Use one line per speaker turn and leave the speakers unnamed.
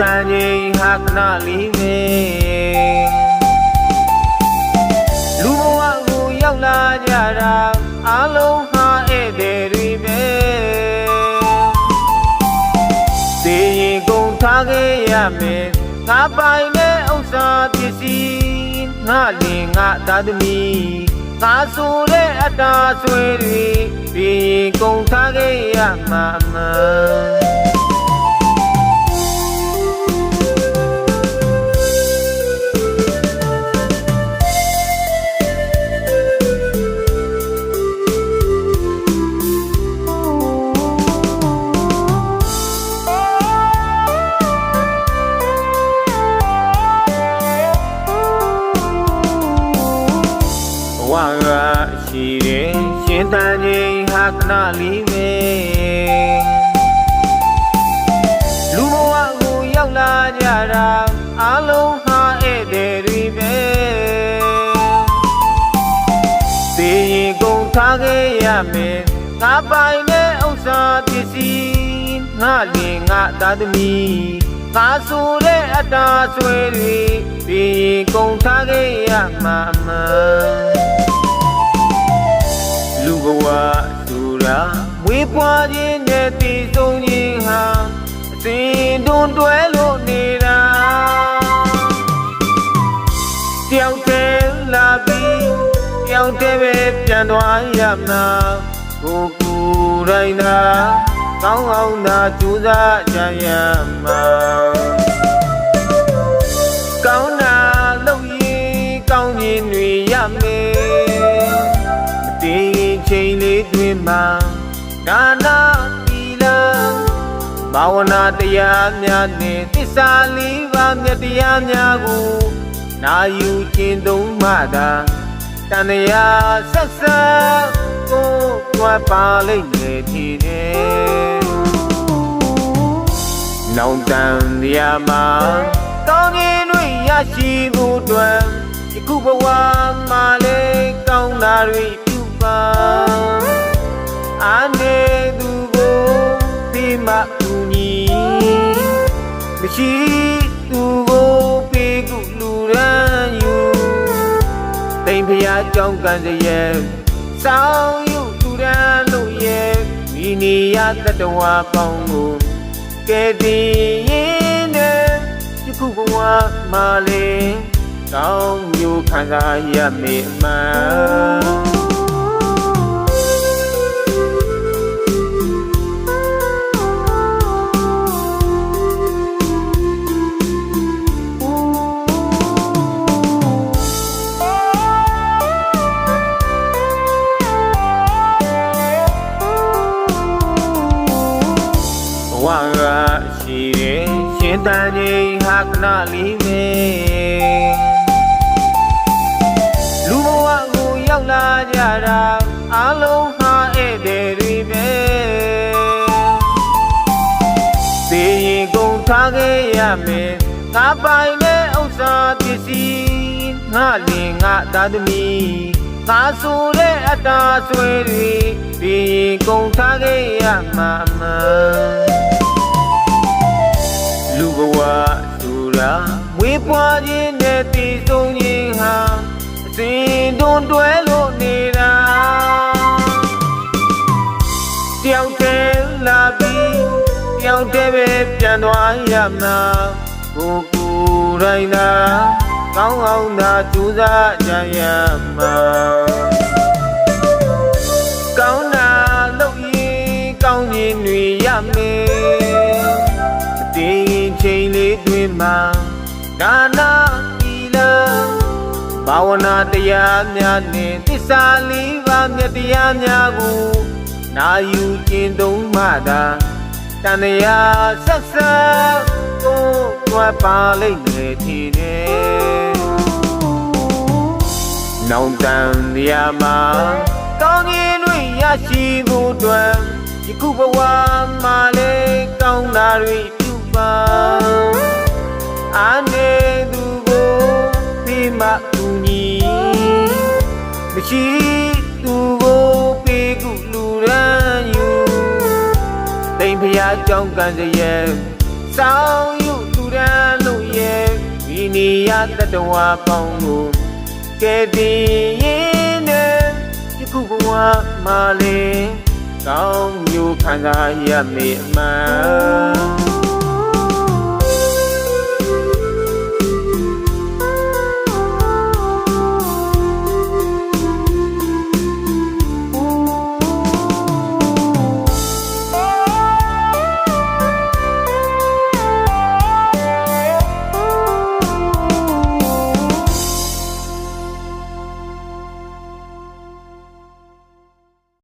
တန်ကြီးဟာခဏလေးပဲလူဘဝကိုရောက်လာကြတာအလုံးဟာဧည့်သည်တွေပဲသေရင်ကုန်ထားခဲ့ရမယ်ငါပိုင်တဲ့ဥစ္စာပစ္စည်းငါလင်ငါသားသမီးငါဆိုတဲ့အတားဆွေတွေသေရင်ကုန်ထားခဲ့ရမှာမှန် ရှင်တန်ကြီးဟာခဏလေးပဲလူဘဝကိုရောက်လာကြတာအလုံးဟာဧည့်သည်တွေပဲသေရင်ကုန်ထားခဲ့ရမယ်ငါပိုင်တဲ့ဥစ္စာပစ္စည်းငါလင်ငါသားသမီးငါဆိုတဲ့အတားဆွေတွေသေရင်ကုန်ထားခဲ့ရမှာမှန် မွေးပွားခြင်းနဲ့တည်ဆုံးခြင်းဟာအစဉ်တွန်းတွဲလို့နေတာတယောက်တည်းလာပြီးတယောက်တည်းပဲပြန်သွားရမှာကိုယ်ကိုယ်တိုင်းသာကောင်းအောင်သာကြိုးစားကြရမှာ ဝနာတရားများနဲ့သစ္စာလေးပါးမြတ်တရားများကိုနာယူခြင်းသုံးမှသာတန်ရာဆက်ဆက်ကိုတွားပါလိမ့်မယ်ထင်တယ်။နောင်တန်တရားမှာကောင်းခြင်းတွေရရှိဖို့အတွက်ယခုဘဝမှာလေးကောင်းတာတွေ မရှိသူကိုပေးကုလူရန်ယူတိမ်ဖျားကြောင်းကန်စရဲ့စောင်းယူသူရန်လို့ရဲ့ဒီနေရတတဝါပေါင်းကိုကဲတည်ရင်နဲ့ယခုဘဝမှာလေးကောင်းမျိုးခံစားရမေအမှန် ဝကရှိတယ်ရှင်တန်ကြီးဟာခဏလေးပဲလူဘဝကိုရောက်လာကြတာအလုံးဟာဧည့်သည်တွေပဲသေရင်ကုန်ထားခဲ့ရမယ်ငါပိုင်တဲ့ဥစ္စာပစ္စည်းငါလင်ငါသားသမီးငါဆိုတဲ့အတားဆွေတွေသေရင်ကုန်ထားခဲ့ရမှာမှန်လူ ဘဝဆိုတာမွေးပွားခြင်းနဲ့တည်ဆုံးခြင်းဟာအစဉ်တွန်းတွဲလို့နေတာတယောက်တည်းလာပြီးတယောက်တည်းပဲပြန်သွားရမှာကိုယ်ကိုယ်တိုင်းသာကောင်းအောင်သာကြိုးစားကြရမှာ မှာဒါနာတီလာဘာဝနာတရားများနဲ့သစ္စာလေးပါးမြတ်တရားများကိုနာယူခြင်းသုံးမှသာတန်ရာဆက်ဆက်ကိုတွားပါလိမ့်မယ်ထင်တယ်။နောင်တန်တရားမှာကောင်းခြင်းတွေရရှိဖို့အတွက်ယခုဘဝမှာလေးကော ရှိသူကိုပေးကုလူရန်ယူတိမ်ဖျားကြောင်းကန်စရဲ့စောင်းယူသူရကန်လို့ရဲ့ဒီနေရတတဝါပေါင်းကိုကဲတင်ရင်နဲ့ယခုဘဝမှာလေကောင်းမျိုးခံစားရမေအမှန်